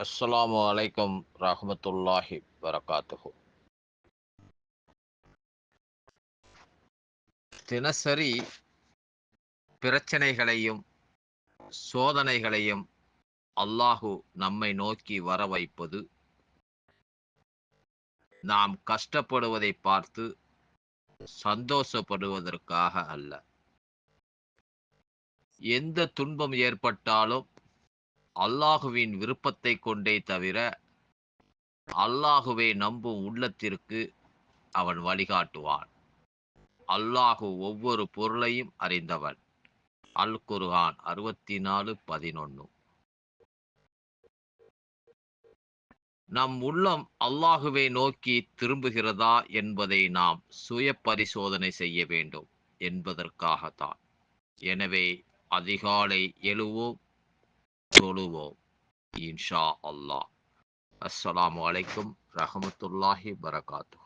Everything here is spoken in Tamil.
அஸ்லாம் அலைக்கும் ரஹமத்துல்லாஹி வரகாத்துஹு தினசரி பிரச்சனைகளையும் சோதனைகளையும் அல்லாஹு நம்மை நோக்கி வர வைப்பது நாம் கஷ்டப்படுவதை பார்த்து சந்தோஷப்படுவதற்காக அல்ல. எந்த துன்பம் ஏற்பட்டாலும் அல்லாஹுவின் விருப்பத்தை கொண்டே தவிர அல்லாஹுவை நம்பும் உள்ளத்திற்கு அவன் வழிகாட்டுவான். அல்லாஹு ஒவ்வொரு பொருளையும் அறிந்தவன். அல் குர்ஹான் அறுபத்தி நாலு பதினொன்னு. நம் உள்ளம் அல்லாஹுவை நோக்கி திரும்புகிறதா என்பதை நாம் சுய பரிசோதனை செய்ய வேண்டும் என்பதற்காகத்தான். எனவே அதிகாலை எழுவோம். தொழுவோம் இன்ஷா அல்லாஹ் அஸ்ஸலாமு அலைக்கும் ரஹமத்துல்லாஹி பரகாத்து